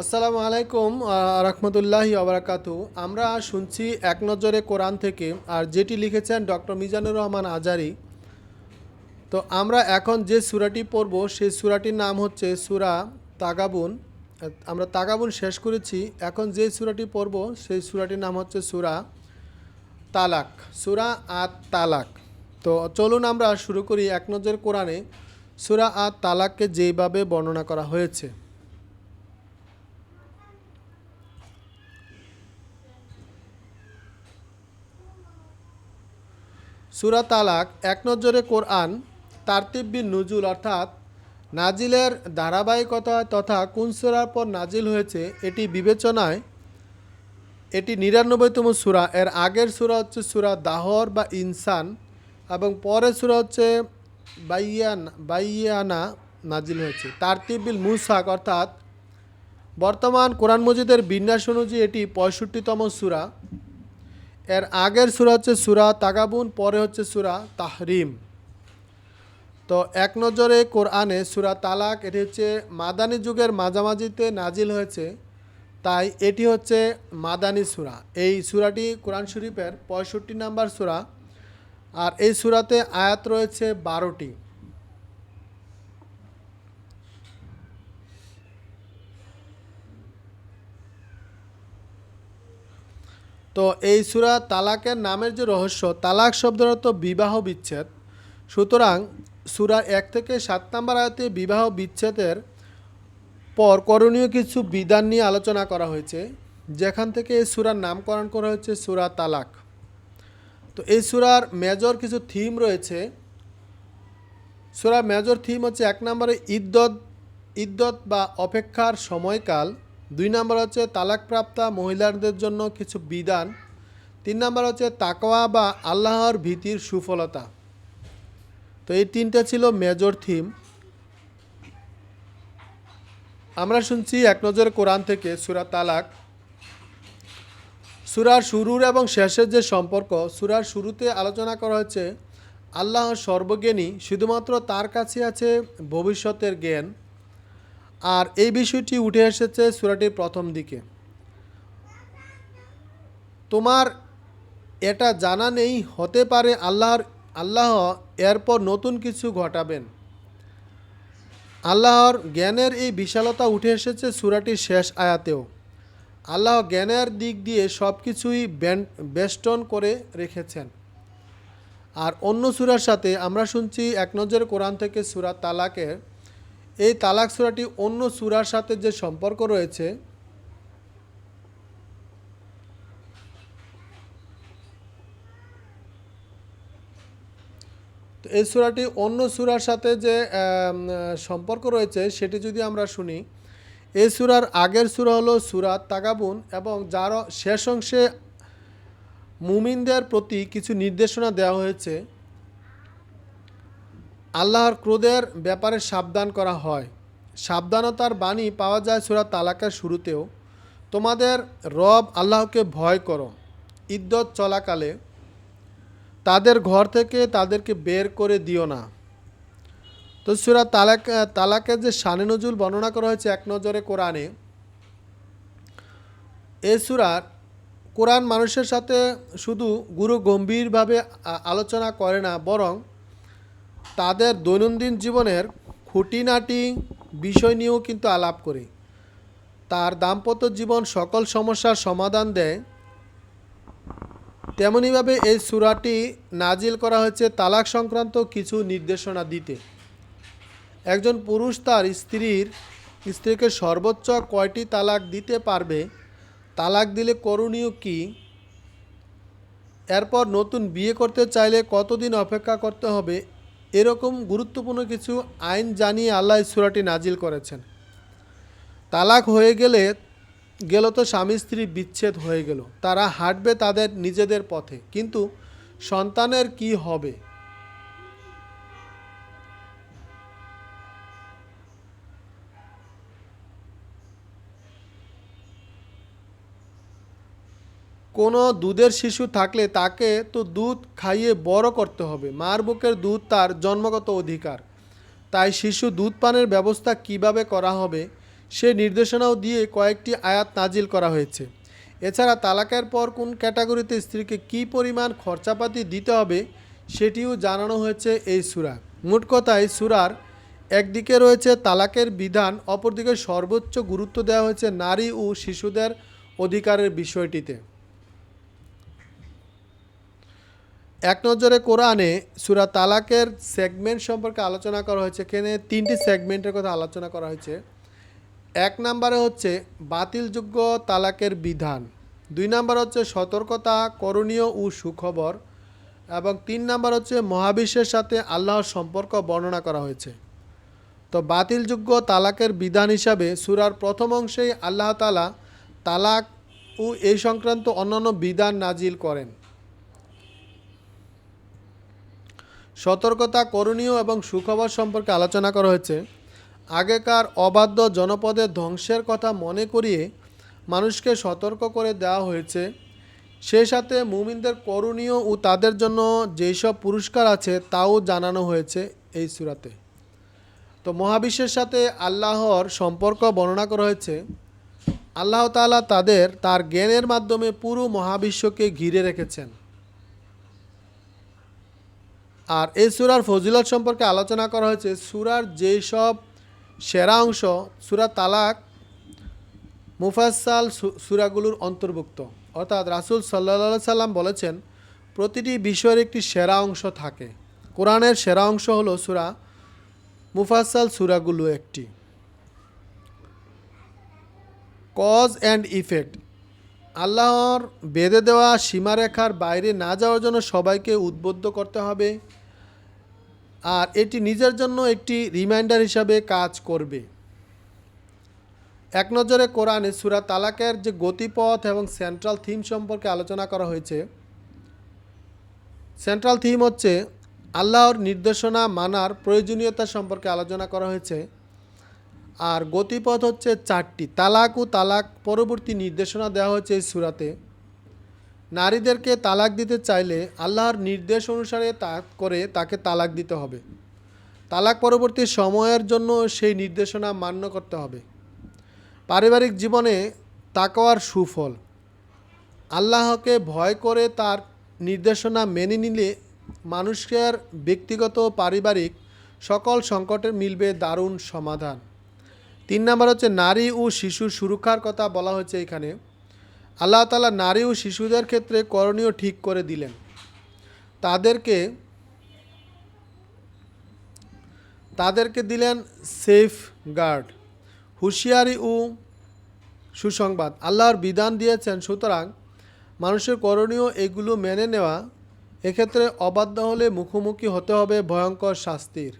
আসসালামু আলাইকুম রহমতুল্লাহি আবরাকাতু আমরা শুনছি এক নজরে কোরআন থেকে, আর যেটি লিখেছেন ডক্টর মিজানুর রহমান আজারি। তো আমরা এখন যে সুরাটি পড়ব, সেই সুরাটির নাম হচ্ছে সুরা তাগাবুন। আমরা তাগাবুন শেষ করেছি, এখন যে সুরাটি পড়ব, সেই সুরাটির নাম হচ্ছে সুরা তালাক, সুরা আত তালাক তো চলুন আমরা শুরু করি এক নজর কোরআনে। সুরা আত তালাককে যেইভাবে বর্ণনা করা হয়েছে। সুরা তালাক এক নজরে কোরআন তারতিব্বিন নুজুল অর্থাৎ নাজিলের ধারাবাহিকতা তথা কোন সুরার পর নাজিল হয়েছে এটি বিবেচনায়, এটি নিরানব্বইতম সুরা। এর আগের সুরা হচ্ছে সুরা দাহর বা ইনসান এবং পরের সুরা হচ্ছে বাইয়ান, বাইয়ানা নাজিল হয়েছে। তারতিবিল মুসাক অর্থাৎ বর্তমান কোরআন মজিদের বিন্যাস অনুযায়ী এটি পঁয়ষট্টিতম সুরা। এর আগের সুরা হচ্ছে সুরা তাগাবুন, পরে হচ্ছে সুরা তাহরিম। তো এক নজরে কোরআনে সুরা তালাক, এটি হচ্ছে মাদানী যুগের মাঝামাঝিতে নাজিল হয়েছে। তাই এটি হচ্ছে মাদানী সুরা। এই সুরাটি কোরআন শরীফের পঁয়ষট্টি নাম্বার সুরা। আর এই সুরাতে আয়াত রয়েছে বারোটি। তো এই সুরা তালাকের নামের যে রহস্য, তালাক শব্দের অর্থ বিবাহ বিচ্ছেদ। সুতরাং সুরা এক থেকে সাত নম্বর আয়তে বিবাহ বিচ্ছেদের পর করণীয় কিছু বিধান নিয়ে আলোচনা করা হয়েছে। যেখান থেকে এই সুরার নামকরণ করা হয়েছে সুরা তালাক। তো এই সুরার মেজর কিছু থিম রয়েছে। সুরার মেজর থিম হচ্ছে এক নম্বরে ইদ্যত ইদ্যত বা অপেক্ষার সময়কাল। দুই নম্বর হচ্ছে তালাকপ্রাপ্তা মহিলাদের জন্য কিছু বিধান। তিন নম্বর হচ্ছে তাকওয়া বা আল্লাহর ভীতির সুফলতা। তো এই তিনটা ছিল মেজর থিম আমরা শুনছি এক নজর কোরআন থেকে সুরা তালাক। সুরার শুরুর এবং শেষের যে সম্পর্ক, সুরার শুরুতে আলোচনা করা হয়েছে, আল্লাহ সর্বজ্ঞানী, শুধুমাত্র তার কাছে আছে ভবিষ্যতের জ্ঞান। আর এই বিষয়টি উঠে এসেছে সুরাটির প্রথম দিকে। তোমার এটা জানা নেই, হতে পারে আল্লাহর, আল্লাহ এরপর নতুন কিছু ঘটাবেন। আল্লাহর জ্ঞানের এই বিশালতা উঠে এসেছে সুরাটির শেষ আয়াতেও। আল্লাহ জ্ঞানের দিক দিয়ে সব কিছুই বেষ্টন করে রেখেছেন। আর অন্য সুরার সাথে আমরা শুনছি এক নজর কোরআন থেকে সুরা তালাকের এই তালাক সুরাটি অন্য সুরার সাথে যে সম্পর্ক রয়েছে, তো এই সুরাটি অন্য সুরার সাথে যে সম্পর্ক রয়েছে, সেটি যদি আমরা শুনি, এই সুরার আগের সুরা হলো সুরা তাগাবুন এবং যার শেষ অংশে মুমিনদের প্রতি কিছু নির্দেশনা দেওয়া হয়েছে। আল্লাহর ক্রোধের ব্যাপারে সাবধান করা হয়। সাবধানতার বাণী পাওয়া যায় সুরা তালাকের শুরুতেও। তোমাদের রব আল্লাহকে ভয় করো ইদ্যত চলাকালে তাদের ঘর থেকে তাদেরকে বের করে দিও না। তো সুরা তালাক তালাকের যে সানে নজুল বর্ণনা করা হয়েছে এক নজরে কোরআনে, এ সুরার কোরআন মানুষের সাথে শুধু গুরু গম্ভীরভাবে আলোচনা করে না, বরং তাদের দৈনন্দিন জীবনের খুঁটিনাটি বিষয় নিয়েও কিন্তু আলাপ করে। তার দাম্পত্য জীবন সকল সমস্যার সমাধান দেয়। তেমনইভাবে এই সুরাটি নাজিল করা হয়েছে তালাক সংক্রান্ত কিছু নির্দেশনা দিতে। একজন পুরুষ তার স্ত্রীর স্ত্রীকে সর্বোচ্চ কয়টি তালাক দিতে পারবে? তালাক দিলে করণীয় কি? এরপর নতুন বিয়ে করতে চাইলে কতদিন অপেক্ষা করতে হবে? এরকম গুরুত্বপূর্ণ কিছু আইন জানিয়ে আল্লাহ সুরাটি নাজিল করেছেন। তালাক হয়ে গেলে, গেল তো স্বামী স্ত্রী বিচ্ছেদ হয়ে গেল। তারা হাঁটবে তাদের নিজেদের পথে, কিন্তু সন্তানের কি হবে? কোনো দুধের শিশু থাকলে তাকে তো দুধ খাইয়ে বড় করতে হবে। মার বুকের দুধ তার জন্মগত অধিকার। তাই শিশু দুধ পানের ব্যবস্থা কীভাবে করা হবে সে নির্দেশনাও দিয়ে কয়েকটি আয়াত নাজিল করা হয়েছে। এছাড়া তালাকের পর কোন ক্যাটাগরিতে স্ত্রীকে কী পরিমাণ খরচাপাতি দিতে হবে সেটিও জানানো হয়েছে এই সুরা। মোট কথায় সুরার একদিকে রয়েছে তালাকের বিধান, অপরদিকে সর্বোচ্চ গুরুত্ব দেওয়া হয়েছে নারী ও শিশুদের অধিকারের বিষয়টিতে। এক নজরে কোরআনে সুরা তালাকের সেগমেন্ট সম্পর্কে আলোচনা করা হয়েছে। এখানে তিনটি সেগমেন্টের কথা আলোচনা করা হয়েছে। এক নম্বরে হচ্ছে বাতিলযোগ্য তালাকের বিধান। দুই নাম্বার হচ্ছে সতর্কতা, করণীয় ও সুখবর। এবং তিন নাম্বার হচ্ছে মহাবিশ্বের সাথে আল্লাহর সম্পর্ক বর্ণনা করা হয়েছে। তো বাতিলযোগ্য তালাকের বিধান হিসাবে সুরার প্রথম অংশেই আল্লাহ তালা তালাক ও এই সংক্রান্ত অন্যান্য বিধান নাজিল করেন। সতর্কতা করণীয় এবং সুখবর সম্পর্কে আলোচনা করা হয়েছে। আগেকার অবাধ্য জনপদের ধ্বংসের কথা মনে করিয়ে মানুষকে সতর্ক করে দেওয়া হয়েছে। সেই সাথে মুমিনদের করণীয় ও তাদের জন্য যেসব পুরস্কার আছে তাও জানানো হয়েছে এই সুরাতে। তো মহাবিশ্বের সাথে আল্লাহর সম্পর্ক বর্ণনা করা হয়েছে। আল্লাহ তাআলা তাদের তার জ্ঞানের মাধ্যমে পুরো মহাবিশ্বকে ঘিরে রেখেছেন। আর এই সুরার ফজিলত সম্পর্কে আলোচনা করা হয়েছে। সুরার যেই সব সেরা অংশ, সুরা তালাক মুফাসাল সুরাগুলোর অন্তর্ভুক্ত। অর্থাৎ রাসূল সাল্লা সাল্লাম বলেছেন, প্রতিটি বিষয়ের একটি সেরা অংশ থাকে। কোরআনের সেরা অংশ হলো সুরা মুফাসাল সুরাগুলো একটি। Cause and effect. আল্লাহর বেঁধে দেওয়া সীমারেখার বাইরে না যাওয়ার জন্য সবাইকে উদ্বুদ্ধ করতে হবে। আর এটি নিজের জন্য একটি রিমাইন্ডার হিসাবে কাজ করবে। এক নজরে কোরআনে সুরা তালাকের যে গতিপথ এবং সেন্ট্রাল থিম সম্পর্কে আলোচনা করা হয়েছে, সেন্ট্রাল থিম হচ্ছে আল্লাহর নির্দেশনা মানার প্রয়োজনীয়তা সম্পর্কে আলোচনা করা হয়েছে, আর গতিপথ হচ্ছে চারটি। তালাক ও তালাক পরবর্তী নির্দেশনা দেওয়া হয়েছে এই সুরাতে। নারীদেরকে তালাক দিতে চাইলে আল্লাহর নির্দেশ অনুসারে তা করে তাকে তালাক দিতে হবে। তালাক পরবর্তী সময়ের জন্য সেই নির্দেশনা মান্য করতে হবে। পারিবারিক জীবনে তাকওয়ার সুফল। আল্লাহকে ভয় করে তার নির্দেশনা মেনে নিলে মানুষের ব্যক্তিগত পারিবারিক সকল সংকটের মিলবে দারুণ সমাধান। তিন নম্বর হচ্ছে নারী ও শিশু সুরক্ষার কথা বলা হয়েছে এখানে। আল্লাহ তালা নারী ও শিশুদের ক্ষেত্রে করণীয় ঠিক করে দিলেন। তাদেরকে তাদেরকে দিলেন সেফ গার্ড, হুঁশিয়ারি ও সুসংবাদ। আল্লাহর বিধান দিয়েছেন, সুতরাং মানুষের করণীয় এগুলো মেনে নেওয়া এক্ষেত্রে অবাধ্য হলে মুখোমুখি হতে হবে ভয়ঙ্কর শাস্তির।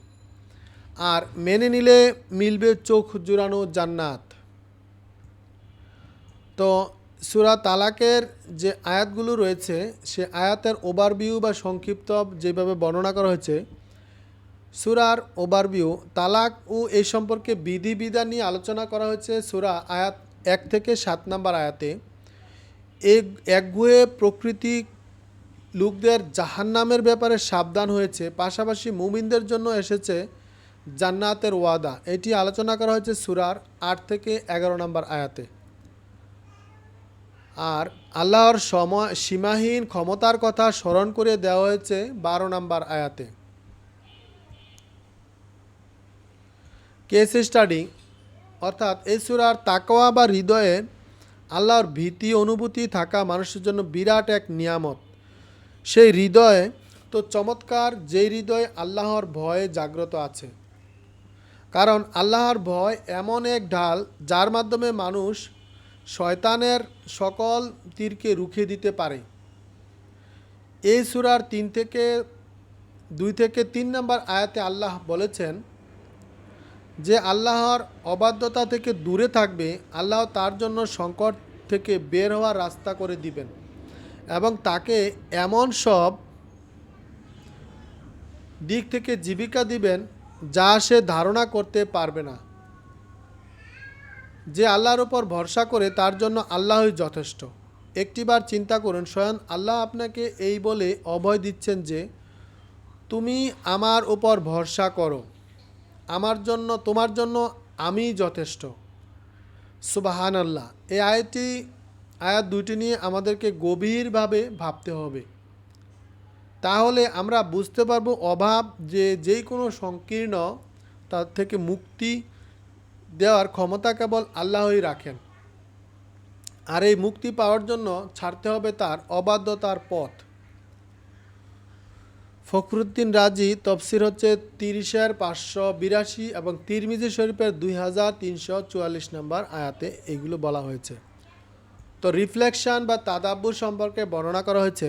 আর মেনে নিলে মিলবে চোখ জুড়ানো জান্নাত। তো সুরা তালাকের যে আয়াতগুলো রয়েছে, সে আয়াতের ওভারভিউ বা সংক্ষিপ্ত যেভাবে বর্ণনা করা হয়েছে, সুরার ওভারভিউ তালাক ও এই সম্পর্কে বিধিবিধান নিয়ে আলোচনা করা হয়েছে সুরা আয়াত এক থেকে সাত নাম্বার আয়াতে। এক একগুয়ে প্রকৃতি লোকদের জাহান্নামের ব্যাপারে সাবধান হয়েছে, পাশাপাশি মুমিনদের জন্য এসেছে জান্নাতের ওয়াদা। এটি আলোচনা করা হয়েছে সুরার আট থেকে এগারো নম্বর আয়াতে। আর আল্লাহর সময় সীমাহীন ক্ষমতার কথা স্মরণ করে দেওয়া হয়েছে বারো নম্বর আয়াতে। কেস স্টাডি অর্থাৎ এই সুরার তাকওয়া বা হৃদয়ে আল্লাহর ভীতি, অনুভূতি থাকা মানুষের জন্য বিরাট এক নিয়ামত। সেই হৃদয়ে তো চমৎকার, যেই হৃদয়ে আল্লাহর ভয়ে জাগ্রত আছে। কারণ আল্লাহর ভয় এমন এক ঢাল, যার মাধ্যমে মানুষ শয়তানের সকল তীরকে রুখে দিতে পারে। এই সুরার তিন থেকে, দুই থেকে তিন নম্বর আয়াতে আল্লাহ বলেছেন, যে আল্লাহর অবাধ্যতা থেকে দূরে থাকবে, আল্লাহ তার জন্য সংকট থেকে বের হওয়ার রাস্তা করে দিবেন এবং তাকে এমন সব দিক থেকে জীবিকা দিবেন যা সে ধারণা করতে পারবে না। যে আল্লাহর ওপর ভরসা করে তার জন্য আল্লাহই যথেষ্ট। একটিবার চিন্তা করুন, স্বয়ং আল্লাহ আপনাকে এই বলে অভয় দিচ্ছেন যে, তুমি আমার উপর ভরসা করো। আমার জন্য, তোমার জন্য আমি যথেষ্ট। সুবাহান আল্লাহ এই আয়াতটি, আয়াত দুইটি নিয়ে আমাদেরকে গভীরভাবে ভাবতে হবে। তাহলে আমরা বুঝতে পারব অভাব যে যেই কোনো সংকীর্ণ তার থেকে মুক্তি দেওয়ার ক্ষমতা কেবল আল্লাহই রাখেন। আর এই মুক্তি পাওয়ার জন্য ছাড়তে হবে তার অবাধ্যতার পথ। ফখরুদ্দিন রাজি তফসির হচ্ছে তিরিশের পাঁচশো বিরাশি এবং তিরমিজি শরীফের দুই হাজার তিনশো চুয়াল্লিশ নম্বর আয়াতে এগুলো বলা হয়েছে। তো রিফ্লেকশন বা তাদাব্বুর সম্পর্কে বর্ণনা করা হয়েছে,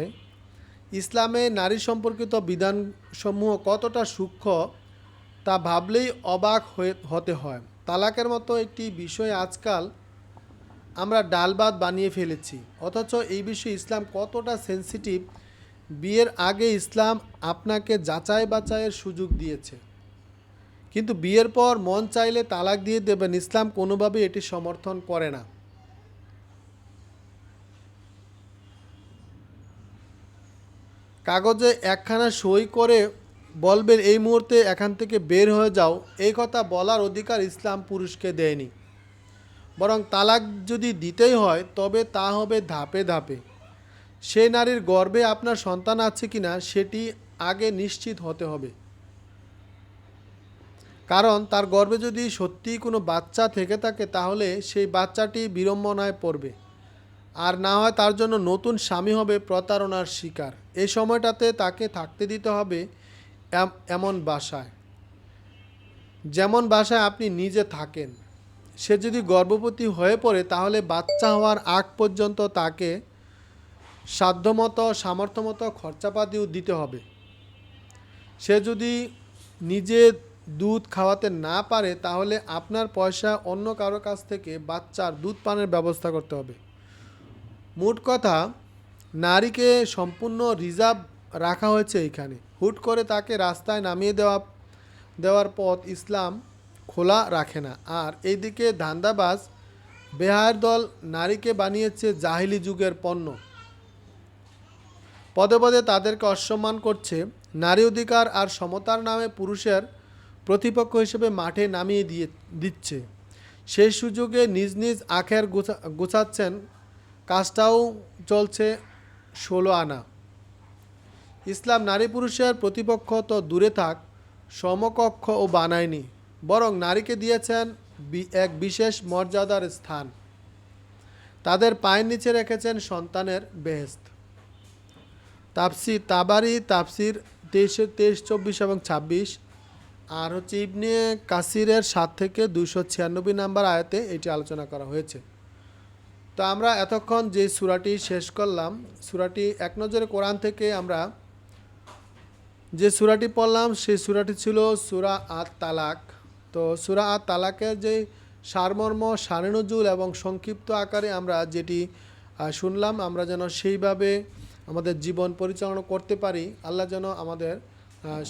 ইসলামে নারী সম্পর্কিত বিধানসমূহ কতটা সূক্ষ্ম তা ভাবলেই অবাক হয়ে, হতে হয়। তালাকের মতো একটি বিষয় আজকাল আমরা ডালবাদ বানিয়ে ফেলেছি। অথচ এই বিষয়ে ইসলাম কতটা সেন্সিটিভ বিয়ের আগে ইসলাম আপনাকে যাচাই বাছাইয়ের সুযোগ দিয়েছে। কিন্তু বিয়ের পর মন চাইলে তালাক দিয়ে দেবেন, ইসলাম কোনোভাবেই এটি সমর্থন করে না। কাগজে একখানা সই করে বলবেন, এই মুহূর্তে এখান থেকে বের হয়ে যাও। এই কথা বলার অধিকার ইসলাম পুরুষকে দেয়নি। বরং তালাক যদি দিতেই হয়, তবে তা হবে ধাপে ধাপে। সে নারীর গর্ভে আপনার সন্তান আছে কিনা, সেটি আগে নিশ্চিত হতে হবে। কারণ তার গর্ভে যদি সত্যিই কোনো বাচ্চা থেকে থাকে, তাহলে সেই বাচ্চাটি বিড়ম্বনায় পড়বে। আর না হয় তার জন্য নতুন স্বামী হবে প্রতারণার শিকার। এই সময়টাতে তাকে থাকতে দিতে হবে এমন বাসায়। যেমন বাসায় আপনি নিজে থাকেন। সে যদি গর্ভবতী হয়ে পড়ে, তাহলে বাচ্চা হওয়ার আগ পর্যন্ত তাকে সাধ্যমতো, সামর্থ্যমতো খরচাপাতিও দিতে হবে। সে যদি নিজে দুধ খাওয়াতে না পারে, তাহলে আপনার পয়সা অন্য কারও কাছ থেকে বাচ্চার দুধ পানের ব্যবস্থা করতে হবে। মোট কথা, নারীকে সম্পূর্ণ রিজার্ভ রাখা হয়েছে এইখানে হুট করে তাকে রাস্তায় নামিয়ে দেওয়া, দেওয়ার পথ ইসলাম খোলা রাখে না। আর এইদিকে ধান্দাবাজ বেহার দল নারীকে বানিয়েছে জাহিলি যুগের পণ্য। পদে পদে তাদেরকে অসম্মান করছে নারী অধিকার আর সমতার নামে পুরুষের প্রতিপক্ষ হিসেবে মাঠে নামিয়ে দিয়ে, দিচ্ছে। সেই সুযোগে নিজ নিজ আখের গোছা, গোছাচ্ছেন, কাজটাও চলছে ষোলো আনা। ইসলাম নারী পুরুষের প্রতিপক্ষ তো দূরে থাক, সমকক্ষ ও বানায়নি, বরং নারীকে দিয়েছেন এক বিশেষ মর্যাদার স্থান। তাদের পায়ের নিচে রেখেছেন সন্তানের বেহেস্ত তাপসির তাবারি তাপসির তেইশ তেইশ, চব্বিশ এবং ছাব্বিশ, আর হচ্ছে ইবনে কাসিরের সাত থেকে দুশো ছিয়ানব্বই নাম্বার আয়াতে এটি আলোচনা করা হয়েছে। তো আমরা এতক্ষণ যে সুরাটি শেষ করলাম, সুরাটি এক নজরে কোরআন থেকে আমরা যে সুরাটি পড়লাম, সেই সুরাটি ছিল সুরা আত তালাক তো সুরা আত তালাকের যে সারমর্ম সারেনজুল এবং সংক্ষিপ্ত আকারে আমরা যেটি শুনলাম, আমরা যেন সেইভাবে আমাদের জীবন পরিচালনা করতে পারি, আল্লাহ যেন আমাদের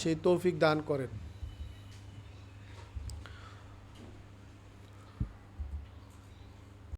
সেই তৌফিক দান করেন।